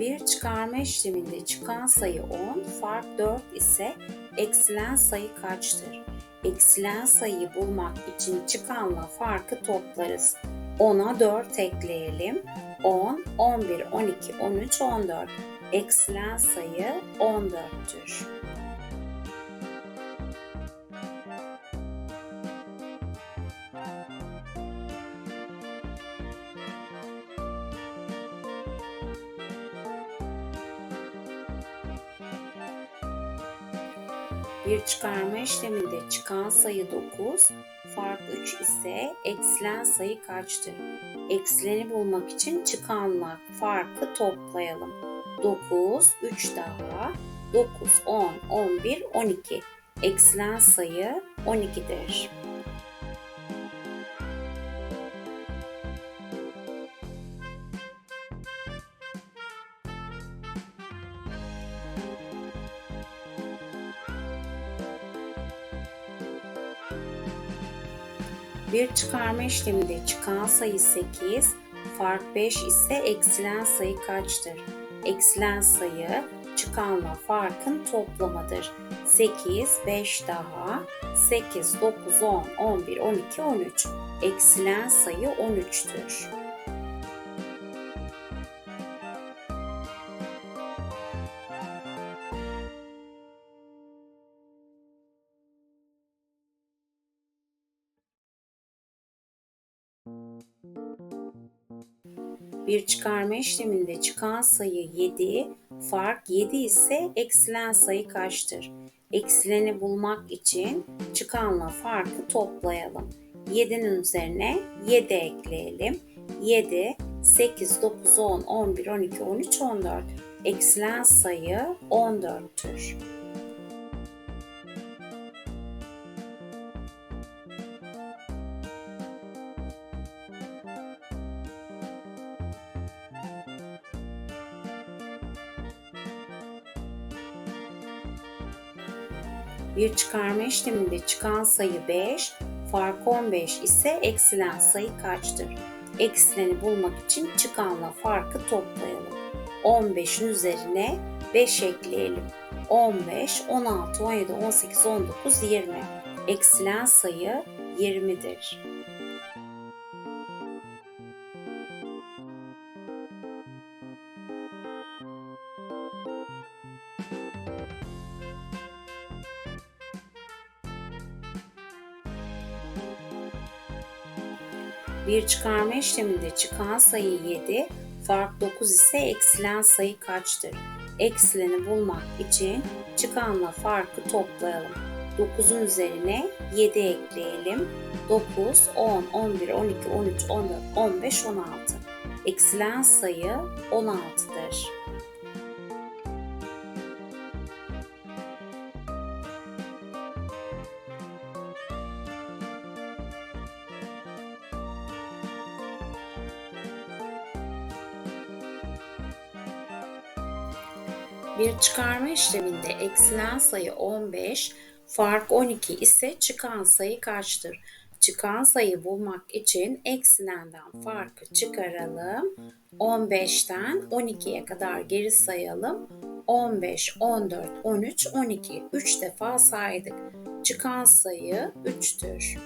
Bir çıkarma işleminde çıkan sayı 10, fark 4 ise eksilen sayı kaçtır? Eksilen sayıyı bulmak için çıkanla farkı toplarız. 10'a 4 ekleyelim. 10, 11, 12, 13, 14. Eksilen sayı 14'tür. Bir çıkarma işleminde çıkan sayı 9, fark 3 ise eksilen sayı kaçtır? Eksileni bulmak için çıkanla farkı toplayalım. 9, 3 daha, 9, 10, 11, 12. Eksilen sayı 12'dir. Bir çıkarma işleminde çıkan sayı 8, fark 5 ise eksilen sayı kaçtır? Eksilen sayı çıkanla farkın toplamıdır. 8, 5 daha, 8, 9, 10, 11, 12, 13. Eksilen sayı 13'tür. Bir çıkarma işleminde çıkan sayı 7, fark 7 ise eksilen sayı kaçtır? Eksileni bulmak için çıkanla farkı toplayalım. 7'nin üzerine 7 ekleyelim. 7, 8, 9, 10, 11, 12, 13, 14. Eksilen sayı 14'tür. Bir çıkarma işleminde çıkan sayı 5, fark 15 ise eksilen sayı kaçtır? Eksileni bulmak için çıkanla farkı toplayalım. 15'in üzerine 5 ekleyelim. 15, 16, 17, 18, 19, 20. Eksilen sayı 20'dir. Bir çıkarma işleminde çıkan sayı 7, fark 9 ise eksilen sayı kaçtır? Eksileni bulmak için çıkanla farkı toplayalım. 9'un üzerine 7 ekleyelim. 9, 10, 11, 12, 13, 14, 15, 16. Eksilen sayı 16'dır. Bir çıkarma işleminde eksilen sayı 15, fark 12 ise çıkan sayı kaçtır? Çıkan sayı bulmak için eksilenden farkı çıkaralım. 15'ten 12'ye kadar geri sayalım. 15, 14, 13, 12. 3 defa saydık. Çıkan sayı 3'tür.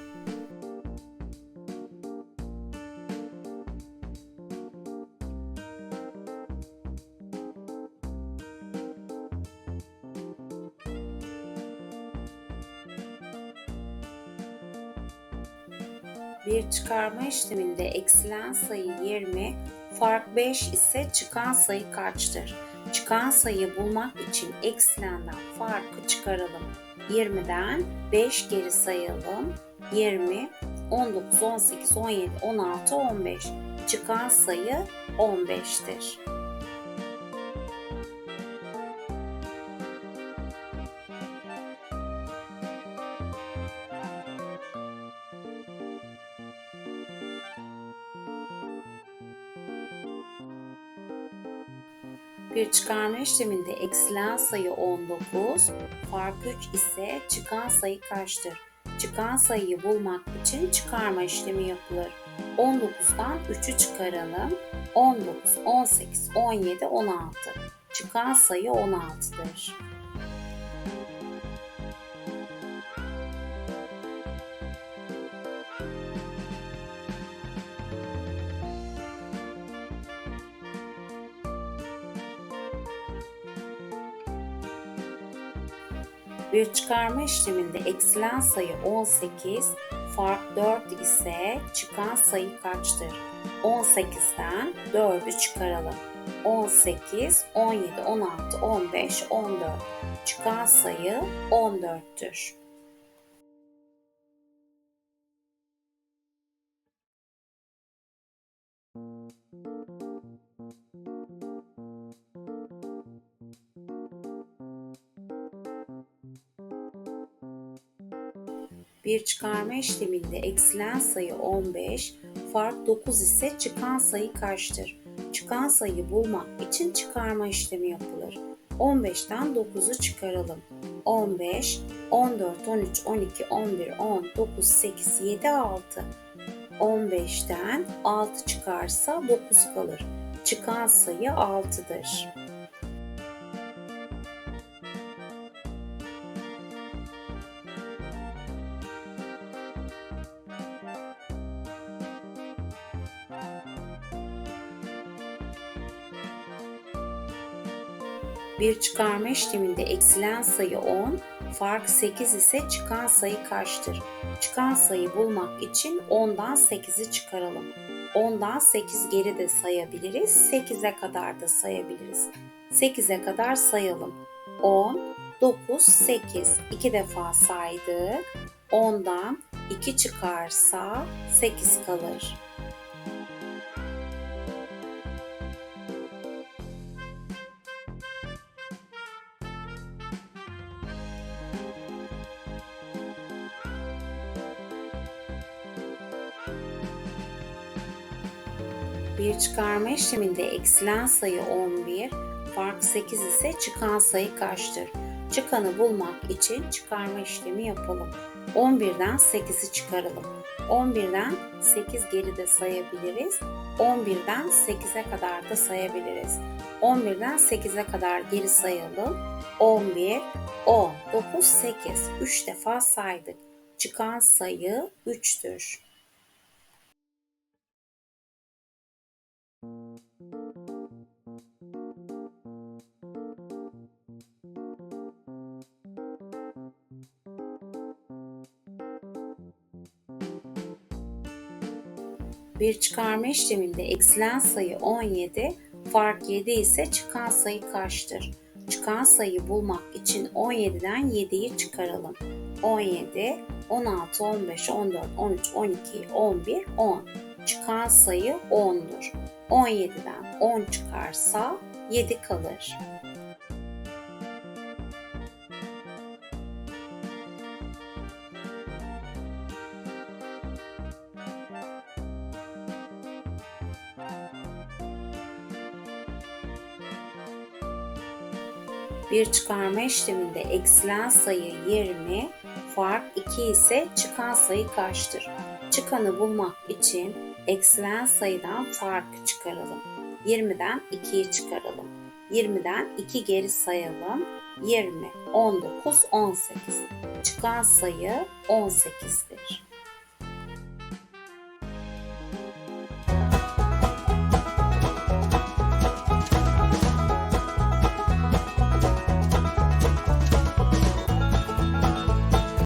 Bir çıkarma işleminde eksilen sayı 20, fark 5 ise çıkan sayı kaçtır? Çıkan sayı bulmak için eksilenden farkı çıkaralım. 20'den 5 geri sayalım. 20, 19, 18, 17, 16, 15. Çıkan sayı 15'tir. Bir çıkarma işleminde eksilen sayı 19, fark 3 ise çıkan sayı kaçtır? Çıkan sayıyı bulmak için çıkarma işlemi yapılır. 19'dan 3'ü çıkaralım. 19, 18, 17, 16. Çıkan sayı 16'dır. Bir çıkarma işleminde eksilen sayı 18, fark 4 ise çıkan sayı kaçtır? 18'den 4'ü çıkaralım. 18, 17, 16, 15, 14. Çıkan sayı 14'tür. Bir çıkarma işleminde eksilen sayı 15, fark 9 ise çıkan sayı kaçtır? Çıkan sayı bulmak için çıkarma işlemi yapılır. 15'ten 9'u çıkaralım. 15, 14, 13, 12, 11, 10, 9, 8, 7, 6. 15'ten 6 çıkarsa 9 kalır. Çıkan sayı 6'dır. Bir çıkarma işleminde eksilen sayı 10, fark 8 ise çıkan sayı kaçtır? Çıkan sayı bulmak için 10'dan 8'i çıkaralım. 10'dan 8 geri de sayabiliriz, 8'e kadar da sayabiliriz. 8'e kadar sayalım. 10, 9, 8. 2 defa saydık. 10'dan 2 çıkarsa 8 kalır. Bir çıkarma işleminde eksilen sayı 11, fark 8 ise çıkan sayı kaçtır? Çıkanı bulmak için çıkarma işlemi yapalım. 11'den 8'i çıkaralım. 11'den 8 geride sayabiliriz. 11'den 8'e kadar da sayabiliriz. 11'den 8'e kadar geri sayalım. 11, 10, 9, 8. 3 defa saydık. Çıkan sayı 3'tür. Bir çıkarma işleminde eksilen sayı 17, fark 7 ise çıkan sayı kaçtır? Çıkan sayı bulmak için 17'den 7'yi çıkaralım. 17, 16, 15, 14, 13, 12, 11, 10. Çıkan sayı 10'dur. 17'den 10 çıkarsa 7 kalır. Bir çıkarma işleminde eksilen sayı 20, fark 2 ise çıkan sayı kaçtır? Çıkanı bulmak için eksilen sayıdan farkı çıkaralım. 20'den 2'yi çıkaralım. 20'den 2 geri sayalım. 20, 19, 18. Çıkan sayı 18'dir.